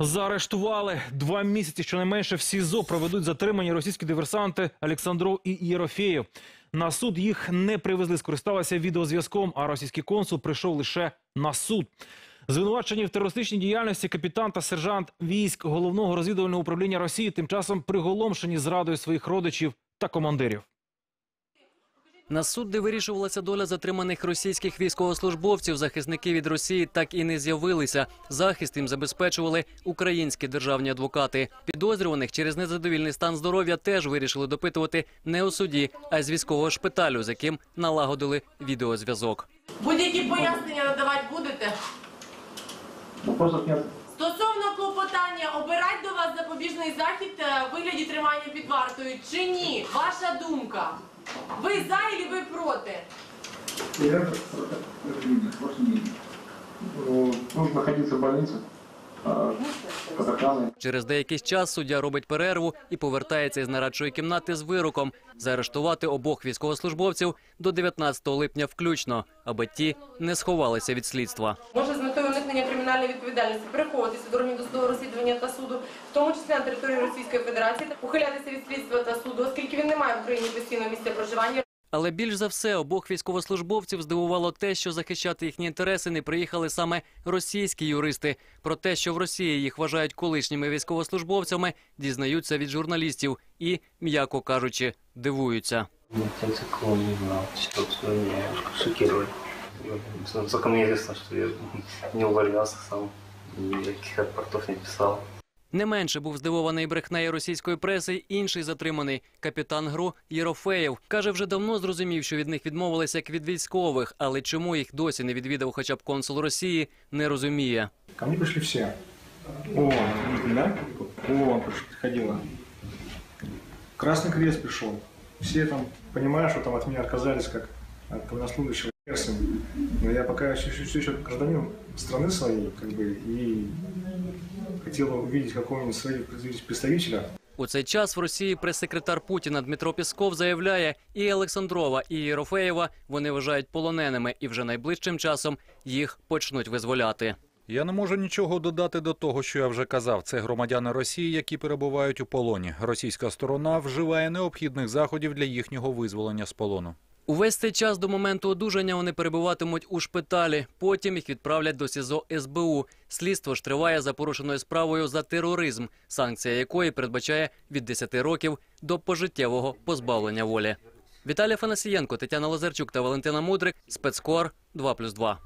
Заарештували два місяці. Щонайменше в СІЗО проведуть затримані російські диверсанти Олександров і Єрофєєв. На суд їх не привезли, скористалися відеозв'язком, а російський консул прийшов лише на суд. Звинувачені в терористичній діяльності капітан та сержант військ головного розвідувального управління Росії тим часом приголомшені зрадою своїх родичів та командирів. На суд, де вирішувалася доля затриманих російських військовослужбовців, захисники від Росії так і не з'явилися. Захист їм забезпечували українські державні адвокати. Підозрюваних через незадовільний стан здоров'я теж вирішили допитувати не у суді, а з військового шпиталю, з яким налагодили відеозв'язок. Будь-які пояснення надавати будете? Вопросов нет. Клопотання, обирать до вас запобіжний захід е, в вигляді тримання під вартою чи ні? Ваша думка. Ви за і ви проти? Я Ну, Нужно находиться в больнице. Через деякий час суддя робить перерву і повертається із нарадчої кімнати з вироком заарештувати обох військовослужбовців до 19 липня включно, аби ті не сховалися від слідства. Може уникнення кримінальної відповідальності переховуватися до органів досудового розслідування та суду, в тому числі на території Російської Федерації, ухилятися від слідства та суду, оскільки він не має в Україні постійного місця проживання. Але більш за все обох військовослужбовців здивувало те, що захищати їхні інтереси не приїхали саме російські юристи. Про те, що в Росії їх вважають колишніми військовослужбовцями, дізнаються від журналістів і, м'яко кажучи, дивуються. Я Насколько мне известно, что я не увольнялся сам, никаких рапортов не писал. Не менше був здивований брехнею російської преси інший затриманий капітан ГРУ Єрофеєв. Каже, вже давно зрозумів, що від них відмовилися як від військових, але чому їх досі не відвідав хоча б консул Росії, не розуміє. Ко мне пришли все. О, да? О, приходила. Красный крест пришел. Все там понимают, что там от меня отказались как от военнослужащего. Но я пока еще, еще гражданин страны своей, как бы, и хотел увидеть какого-нибудь своего представителя, У цей час в Росії прес-секретар Путіна Дмитро Пісков заявляє, і Олександрова, і Єрофеєва вони вважають полоненими, і вже найближчим часом їх почнуть визволяти. Я не можу нічого додати до того, що я вже казав. Це громадяни Росії, які перебувають у полоні. Російська сторона вживає необхідних заходів для їхнього визволення з полону. Увесь цей час до моменту одужання вони перебуватимуть у шпиталі. Потім їх відправлять до СІЗО СБУ. Слідство ж триває за порушеною справою за тероризм, санкція якої передбачає від 10 років до пожиттєвого позбавлення волі. Віталій Фанасієнко, Тетяна Лазарчук та Валентина Мудрик. Спецкор 2+,2.